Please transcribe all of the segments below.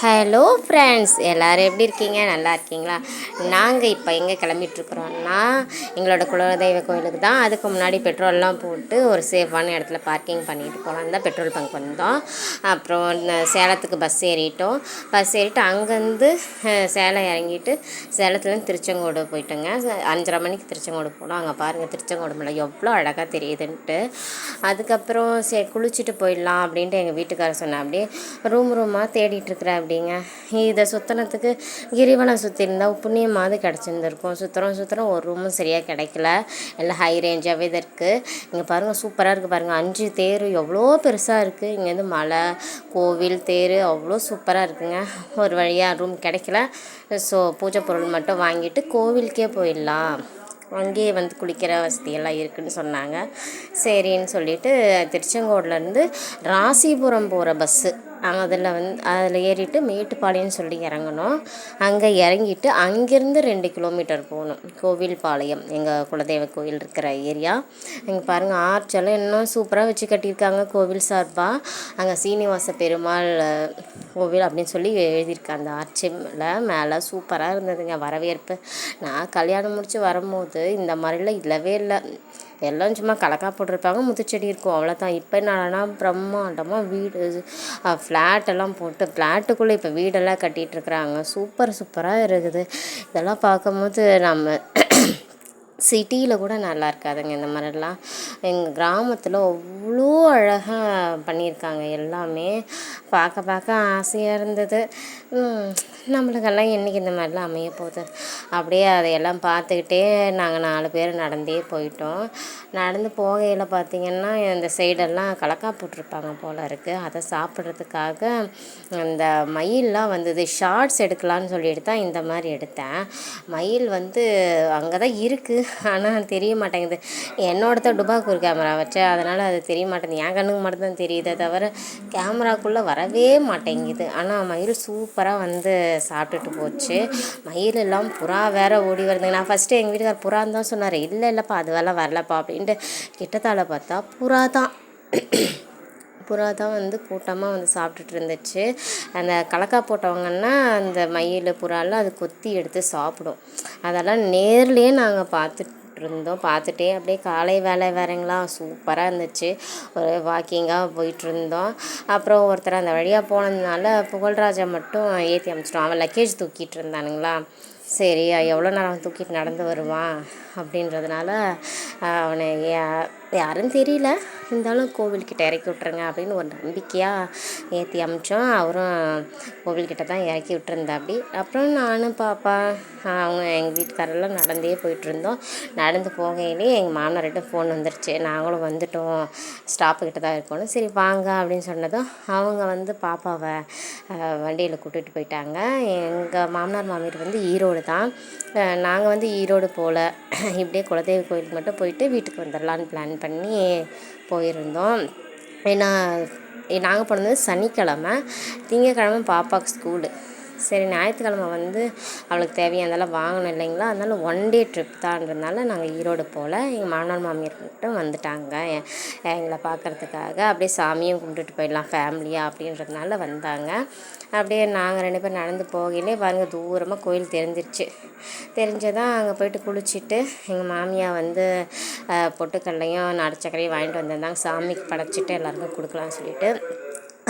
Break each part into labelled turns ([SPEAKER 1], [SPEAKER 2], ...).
[SPEAKER 1] hello friends எல்லோரும் எப்படி இருக்கீங்க நல்லா இருக்கீங்களா நாங்கள் இப்போ எங்கே கிளம்பிட்டுருக்குறோன்னா எங்களோட குலதெய்வ கோயிலுக்கு தான் அதுக்கு முன்னாடி பெட்ரோல்லாம் போட்டு ஒரு சேஃபான இடத்துல பார்க்கிங் பண்ணிட்டு போகலாம் தான் பெட்ரோல் பங்க் வந்தோம் அப்புறம் சேலத்துக்கு பஸ் ஏறிட்டோம் பஸ் ஏறிட்டு அங்கேருந்து சேலம் இறங்கிட்டு சேலத்துலேருந்து திருச்செங்கோடு போயிட்டோங்க அஞ்சரை மணிக்கு திருச்செங்கோடு போனோம் அங்கே பாருங்கள் திருச்செங்கோடு மலை எவ்வளோ அழகாக தெரியுதுன்ட்டு அதுக்கப்புறம் சே குளிச்சுட்டு போயிடலாம் அப்படின்ட்டு எங்கள் வீட்டுக்காரர் சொன்னேன் அப்படியே ரூம் ரூமாக தேடிட்டுருக்குறேன் அப்படிங்க இதை சுத்தினத்துக்கு கிரிவலம் இருந்தால் புண்ணியமாவது கிடச்சிருந்துருக்கும் சுற்றுறோம் சுற்றுறோம் ஒரு ரூமும் சரியாக கிடைக்கல எல்லாம் ஹை ரேஞ்சாகவே தான் இருக்குது இங்கே பாருங்கள் சூப்பராக இருக்குது பாருங்கள் அஞ்சு தேர் எவ்வளோ பெருசாக இருக்குது இங்கேருந்து மலை கோவில் தேர் அவ்வளோ சூப்பராக இருக்குங்க ஒரு வழியாக ரூம் கிடைக்கல ஸோ பூஜை பொருள் மட்டும் வாங்கிட்டு கோவிலுக்கே போயிடலாம் அங்கேயே வந்து குளிக்கிற வசதியெல்லாம் இருக்குதுன்னு சொன்னாங்க சரின்னு சொல்லிட்டு திருச்செங்கோட்லேருந்து ராசிபுரம் போகிற பஸ்ஸு அதில் வந்து அதில் ஏறிட்டு மேட்டுப்பாளையம் சொல்லி இறங்கணும் அங்கே இறங்கிட்டு அங்கேருந்து ரெண்டு கிலோமீட்டர் போகணும் கோவில் பாளையம் எங்கள் குலதெய்வ கோயில் இருக்கிற ஏரியா இங்கே பாருங்கள் ஆர்ச்செல்லாம் இன்னும் சூப்பராக வச்சு கட்டியிருக்காங்க கோவில் சார்பாக அங்கே சீனிவாச பெருமாள் கோவில் அப்படின்னு சொல்லி எழுதியிருக்கேன் அந்த ஆட்சியில் மேலே சூப்பராக இருந்ததுங்க வரவேற்பு நான் கல்யாணம் முடித்து வரும்போது இந்த மாதிரிலாம் இல்லவே இல்லை எல்லாம் சும்மா கலக்கா போட்டிருப்பாங்க முத்துச்செடி இருக்கும் அவ்வளோதான் இப்போ என்னன்னா பிரம்மாண்டமாக வீடு ஃப்ளாட் எல்லாம் போட்டு ஃப்ளாட்டுக்குள்ளே இப்போ வீடெல்லாம் கட்டிகிட்டு இருக்கிறாங்க சூப்பர் சூப்பராக இருக்குது இதெல்லாம் பார்க்கும்போது நம்ம சிட்டியில் கூட நல்லா இருக்காதுங்க இந்த மாதிரிலாம் எங்கள் கிராமத்தில் ஒவ்வொரு அவ்வளோ அழகாக பண்ணியிருக்காங்க எல்லாமே பார்க்க பார்க்க ஆசையாக இருந்தது நம்மளுக்கெல்லாம் என்றைக்கு இந்த மாதிரிலாம் அமைய போகுது அப்படியே அதையெல்லாம் பார்த்துக்கிட்டே நாங்கள் நாலு பேர் நடந்தே போயிட்டோம் நடந்து போகையில் பார்த்திங்கன்னா இந்த சைடெல்லாம் கலக்கா போட்டிருப்பாங்க போல் இருக்குது அதை சாப்பிட்றதுக்காக அந்த மயிலெலாம் வந்தது ஷார்ட்ஸ் எடுக்கலான்னு சொல்லிட்டு தான் இந்த மாதிரி எடுத்தேன் மயில் வந்து அங்கே தான் இருக்குது ஆனால் தெரிய மாட்டேங்குது என்னோட தான் டுபாக்கூர் கேமரா வச்சேன் அதனால் அது தெரிய தெரிய மாட்டேங்குது என் கண்ணுக்கு மட்டும்தான் தெரியுதே தவிர கேமராக்குள்ளே வரவே மாட்டேங்குது ஆனால் மயில் சூப்பராக வந்து சாப்பிட்டுட்டு போச்சு மயில் எல்லாம் புறா வேறு ஓடி வருதுங்க நான் ஃபஸ்ட்டு எங்கள் வீட்டுக்கார் புறான்னு தான் சொன்னார் இல்லை இல்லைப்பா அது வேலை வரலப்பா அப்படின்ட்டு கிட்டத்தால் பார்த்தா புறா தான் புறா தான் வந்து கூட்டமாக வந்து சாப்பிட்டுட்டு இருந்துச்சு அந்த கலக்கா போட்டவங்கன்னா அந்த மயில் புறாலாம் அது கொத்தி எடுத்து சாப்பிடும் அதெல்லாம் நேர்லேயே நாங்கள் பார்த்துட்டு போயிட்டுருந்தோம் பார்த்துட்டே அப்படியே காலை வேலை வேறங்களா சூப்பராக இருந்துச்சு ஒரு வாக்கிங்காக போயிட்டுருந்தோம் அப்புறம் ஒருத்தர் அந்த வழியாக போனதுனால புகழ்ராஜா மட்டும் ஏற்றி அமிச்சிட்டோம் அவன் லக்கேஜ் தூக்கிட்டு இருந்தானுங்களா சரி எவ்வளோ நேரம் தூக்கிட்டு நடந்து வருவான் அப்படின்றதுனால அவனை யாரும் தெரியல இருந்தாலும் கோவில்கிட்ட இறக்கி விட்ருங்க அப்படின்னு ஒரு நம்பிக்கையாக ஏற்றி அமிச்சோம் அவரும் கோவில்கிட்ட தான் இறக்கி விட்டுருந்தா அப்படி அப்புறம் நானும் பாப்பா அவங்க எங்கள் வீட்டுக்காரெல்லாம் நடந்தே போயிட்டுருந்தோம் நடந்து போகையிலே எங்கள் மாமனார்கிட்ட ஃபோன் வந்துருச்சு நாங்களும் வந்துட்டோம் ஸ்டாப்புக்கிட்ட தான் இருக்கணும் சரி வாங்க அப்படின்னு சொன்னதும் அவங்க வந்து பாப்பாவை வண்டியில் கூட்டிகிட்டு போயிட்டாங்க எங்கள் மாமனார் மாமியார் வந்து ஈரோடு ஈரோடு தான் நாங்கள் வந்து ஈரோடு போகல இப்படியே குலதெய்வ கோயிலுக்கு மட்டும் போயிட்டு வீட்டுக்கு வந்துடலான்னு பிளான் பண்ணி போயிருந்தோம் ஏன்னா நாங்கள் போனது சனிக்கிழமை திங்கக்கிழமை பாப்பாவுக்கு ஸ்கூலு சரி ஞாயிற்றுக்கிழமை வந்து அவளுக்கு தேவையானதெல்லாம் வாங்கணும் இல்லைங்களா அதனால் ஒன் டே ட்ரிப் தான்றதுனால நாங்கள் ஈரோடு போல் எங்கள் மாமனார் மட்டும் வந்துட்டாங்க எங்களை பார்க்குறதுக்காக அப்படியே சாமியும் கும்பிட்டுட்டு போயிடலாம் ஃபேமிலியாக அப்படின்றதுனால வந்தாங்க அப்படியே நாங்கள் ரெண்டு பேரும் நடந்து போகையிலே பாருங்கள் தூரமாக கோயில் தெரிஞ்சிருச்சு தெரிஞ்சதான் அங்கே போயிட்டு குளிச்சுட்டு எங்கள் மாமியார் வந்து பொட்டுக்கடலையும் நடச்சக்கரையும் வாங்கிட்டு வந்திருந்தாங்க சாமிக்கு படைச்சிட்டு எல்லாருக்கும் கொடுக்கலாம்னு சொல்லிட்டு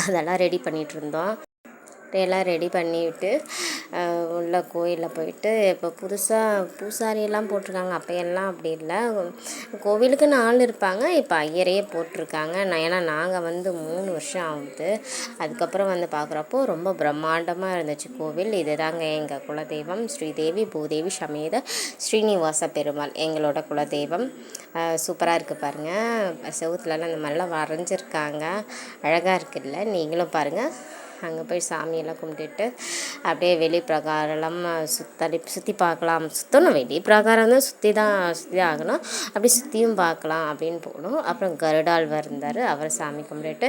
[SPEAKER 1] அதெல்லாம் ரெடி பண்ணிகிட்டு இருந்தோம் எல்லாம் ரெடி பண்ணிவிட்டு உள்ள கோயிலில் போயிட்டு இப்போ புதுசாக பூசாரியெல்லாம் போட்டிருக்காங்க அப்போ எல்லாம் அப்படி இல்லை கோவிலுக்குன்னு ஆள் இருப்பாங்க இப்போ ஐயரையே போட்டிருக்காங்க நான் ஏன்னா நாங்கள் வந்து மூணு வருஷம் ஆகுது அதுக்கப்புறம் வந்து பார்க்குறப்போ ரொம்ப பிரம்மாண்டமாக இருந்துச்சு கோவில் இது தாங்க எங்கள் குலதெய்வம் ஸ்ரீதேவி பூதேவி சமேத ஸ்ரீனிவாச பெருமாள் எங்களோட குலதெய்வம் சூப்பராக இருக்குது பாருங்கள் செவுத்துலலாம் இந்த மாதிரிலாம் வரைஞ்சிருக்காங்க அழகாக இருக்குல்ல நீங்களும் பாருங்கள் அங்கே போய் சாமியெல்லாம் கும்பிட்டுட்டு அப்படியே வெளி பிரகாரம் சுத்தடி சுற்றி பார்க்கலாம் சுற்றணும் வெளி பிரகாரம் தான் சுற்றி தான் சுற்றி ஆகணும் அப்படி சுற்றியும் பார்க்கலாம் அப்படின்னு போனோம் அப்புறம் கருடாழ்வார் இருந்தார் அவரை சாமி கும்பிட்டுட்டு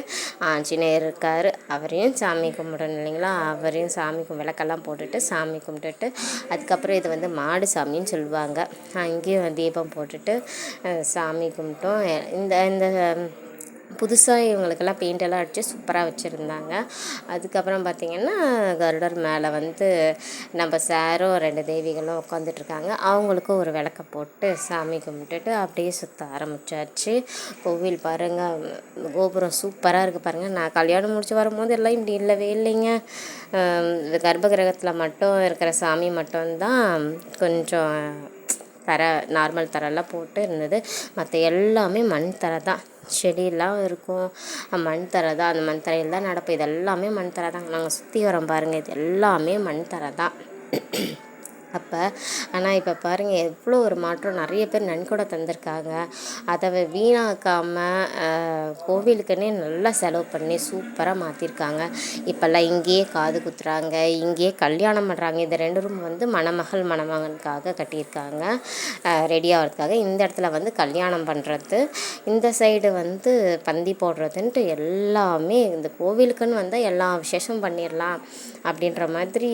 [SPEAKER 1] ஆஞ்சநேயர் இருக்கார் அவரையும் சாமி கும்பிடணும் இல்லைங்களா அவரையும் சாமி விளக்கெல்லாம் போட்டுட்டு சாமி கும்பிட்டுட்டு அதுக்கப்புறம் இது வந்து மாடு சாமின்னு சொல்லுவாங்க அங்கேயும் தீபம் போட்டுட்டு சாமி கும்பிட்டோம் இந்த இந்த புதுசாக இவங்களுக்கெல்லாம் பெயிண்டெல்லாம் அடித்து சூப்பராக வச்சுருந்தாங்க அதுக்கப்புறம் பார்த்திங்கன்னா கருடர் மேலே வந்து நம்ம சாரும் ரெண்டு தேவிகளும் உட்காந்துட்ருக்காங்க அவங்களுக்கும் ஒரு விளக்க போட்டு சாமி கும்பிட்டுட்டு அப்படியே சுற்ற ஆரம்பிச்சாச்சு கோவில் பாருங்கள் கோபுரம் சூப்பராக இருக்குது பாருங்கள் நான் கல்யாணம் முடிச்சு வரும்போது எல்லாம் இப்படி இல்லவே இல்லைங்க கிரகத்தில் மட்டும் இருக்கிற சாமி மட்டும்தான் கொஞ்சம் தரை நார்மல் தரெல்லாம் போட்டு இருந்தது மற்ற எல்லாமே மண் தரை தான் செடியெல்லாம் இருக்கும் மண் தரை தான் அந்த மண் தரையில் தான் நடப்போம் இது எல்லாமே மண் தரை தான் நாங்கள் சுற்றி வரோம் பாருங்கள் இது எல்லாமே மண் தரை தான் அப்போ ஆனால் இப்போ பாருங்கள் எவ்வளோ ஒரு மாற்றம் நிறைய பேர் நன்கொடை தந்திருக்காங்க அதை வீணாக்காமல் கோவிலுக்குன்னே நல்லா செலவு பண்ணி சூப்பராக மாற்றிருக்காங்க இப்போல்லாம் இங்கேயே காது குத்துறாங்க இங்கேயே கல்யாணம் பண்ணுறாங்க இந்த ரெண்டு ரூம் வந்து மணமகள் மணமகனுக்காக கட்டியிருக்காங்க ரெடி ஆகிறதுக்காக இந்த இடத்துல வந்து கல்யாணம் பண்ணுறது இந்த சைடு வந்து பந்தி போடுறதுன்ட்டு எல்லாமே இந்த கோவிலுக்குன்னு வந்தால் எல்லா விசேஷம் பண்ணிடலாம் அப்படின்ற மாதிரி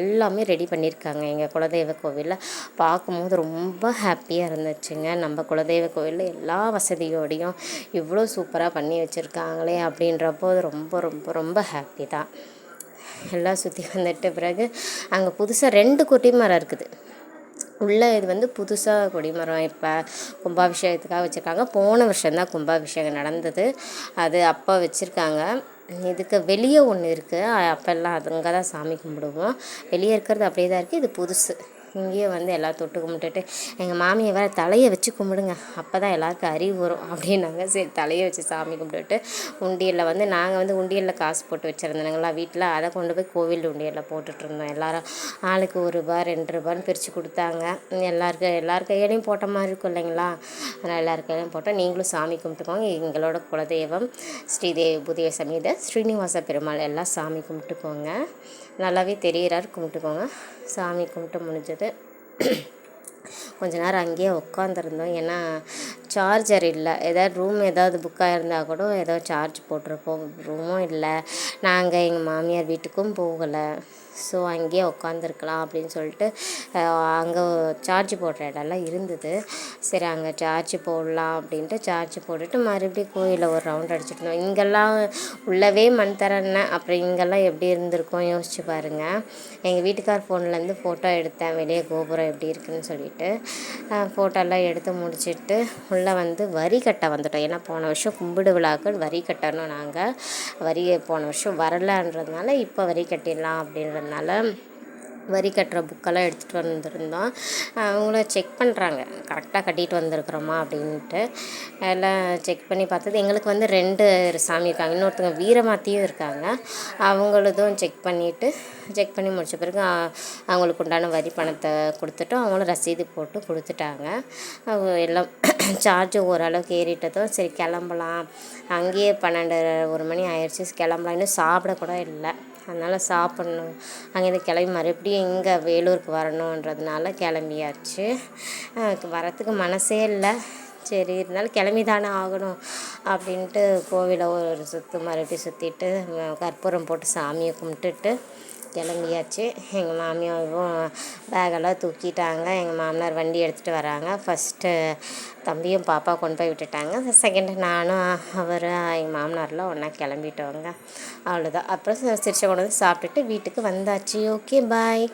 [SPEAKER 1] எல்லாமே ரெடி பண்ணியிருக்காங்க எங்கள் எங்கள் குலதெய்வ கோவிலில் பார்க்கும்போது ரொம்ப ஹாப்பியாக இருந்துச்சுங்க நம்ம குலதெய்வ கோவிலில் எல்லா வசதியோடையும் இவ்வளோ சூப்பராக பண்ணி வச்சுருக்காங்களே அப்படின்றப்போ ரொம்ப ரொம்ப ரொம்ப ஹாப்பி தான் எல்லாம் சுற்றி வந்துட்டு பிறகு அங்கே புதுசாக ரெண்டு குட்டி மரம் இருக்குது உள்ளே இது வந்து புதுசாக கொடிமரம் இப்போ கும்பாபிஷேகத்துக்காக வச்சுருக்காங்க போன வருஷம்தான் கும்பாபிஷேகம் நடந்தது அது அப்போ வச்சுருக்காங்க இதுக்கு வெளியே ஒன்று இருக்குது அப்போல்லாம் அது அங்கே தான் சாமி கும்பிடுவோம் வெளியே இருக்கிறது அப்படியே தான் இருக்குது இது புதுசு இங்கேயே வந்து எல்லா தொட்டு கும்பிட்டுட்டு எங்கள் மாமியை வேறு தலையை வச்சு கும்பிடுங்க அப்போ தான் எல்லாருக்கும் அறிவு வரும் அப்படின்னாங்க சரி தலையை வச்சு சாமி கும்பிட்டுட்டு உண்டியலில் வந்து நாங்கள் வந்து உண்டியலில் காசு போட்டு வச்சுருந்தோங்களா வீட்டில் அதை கொண்டு போய் கோவில் உண்டியலில் போட்டுட்ருந்தோம் எல்லோரும் ஆளுக்கு ஒரு ரூபா ரெண்டு ரூபான்னு பிரித்து கொடுத்தாங்க எல்லாருக்கும் எல்லார் கையிலையும் போட்ட மாதிரி இருக்கும் இல்லைங்களா அதனால் எல்லார் கையிலையும் போட்டோம் நீங்களும் சாமி கும்பிட்டுக்கோங்க எங்களோட குலதெய்வம் ஸ்ரீதேவி புதிய சமீத ஸ்ரீனிவாச பெருமாள் எல்லாம் சாமி கும்பிட்டுக்கோங்க நல்லாவே தெரிகிறார் கும்பிட்டுக்கோங்க சாமி கும்பிட்டு முடிஞ்சது கொஞ்ச நேரம் அங்கேயே உட்காந்துருந்தோம் ஏன்னா சார்ஜர் இல்லை ஏதாவது ரூம் ஏதாவது புக்காக இருந்தால் கூட ஏதோ சார்ஜ் போட்டிருப்போம் ரூமும் இல்லை நாங்கள் எங்கள் மாமியார் வீட்டுக்கும் போகலை ஸோ அங்கேயே உட்காந்துருக்கலாம் அப்படின்னு சொல்லிட்டு அங்கே சார்ஜ் போடுற இடம்லாம் இருந்தது சரி அங்கே சார்ஜ் போடலாம் அப்படின்ட்டு சார்ஜ் போட்டுட்டு மறுபடியும் கோயிலில் ஒரு ரவுண்ட் அடிச்சுட்டு இருந்தோம் இங்கெல்லாம் உள்ளவே மண் தரேன்னு அப்புறம் இங்கெல்லாம் எப்படி இருந்திருக்கோம் யோசிச்சு பாருங்கள் எங்கள் வீட்டுக்கார் ஃபோன்லேருந்து ஃபோட்டோ எடுத்தேன் வெளியே கோபுரம் எப்படி இருக்குதுன்னு சொல்லிட்டு ஃபோட்டோலாம் எடுத்து முடிச்சுட்டு வீடியோக்குள்ளே வந்து வரி கட்ட வந்துட்டோம் ஏன்னா போன வருஷம் கும்பிடு விழாக்கள் வரி கட்டணும் நாங்கள் வரி போன வருஷம் வரலன்றதுனால இப்போ வரி கட்டிடலாம் அப்படின்றதுனால வரி கட்டுற புக்கெல்லாம் எடுத்துகிட்டு வந்திருந்தோம் அவங்கள செக் பண்ணுறாங்க கரெக்டாக கட்டிகிட்டு வந்திருக்கிறோமா அப்படின்ட்டு எல்லாம் செக் பண்ணி பார்த்தது எங்களுக்கு வந்து ரெண்டு சாமி இருக்காங்க இன்னொருத்தங்க வீரமாத்தியும் இருக்காங்க அவங்களதும் செக் பண்ணிவிட்டு செக் பண்ணி முடித்த பிறகு அவங்களுக்கு உண்டான வரி பணத்தை கொடுத்துட்டோம் அவங்களும் ரசீது போட்டு கொடுத்துட்டாங்க எல்லாம் சார்ஜ் ஓரளவுக்கு ஏறிட்டதும் சரி கிளம்பலாம் அங்கேயே பன்னெண்டு ஒரு மணி ஆயிடுச்சு கிளம்பலாம் இன்னும் சாப்பிட கூட இல்லை அதனால் சாப்பிட்ணும் அங்கேருந்து கிளம்பி மறுபடியும் இங்கே வேலூருக்கு வரணுன்றதுனால கிளம்பியாச்சு வரத்துக்கு மனசே இல்லை சரி இருந்தாலும் கிளம்பி தானே ஆகணும் அப்படின்ட்டு கோவிலை ஒரு சுற்று மறுபடியும் சுற்றிட்டு கற்பூரம் போட்டு சாமியை கும்பிட்டுட்டு கிளம்பியாச்சு எங்கள் மாமியாரும் பேகெல்லாம் தூக்கிட்டாங்க எங்கள் மாமனார் வண்டி எடுத்துகிட்டு வராங்க ஃபஸ்ட்டு தம்பியும் பாப்பா கொண்டு போய் விட்டுட்டாங்க செகண்ட் நானும் அவர் எங்கள் மாமனார்லாம் ஒன்றா கிளம்பிட்டோங்க அவ்வளோதான் அப்புறம் சிரிச்ச கொண்டு வந்து சாப்பிட்டுட்டு வீட்டுக்கு வந்தாச்சு ஓகே பாய்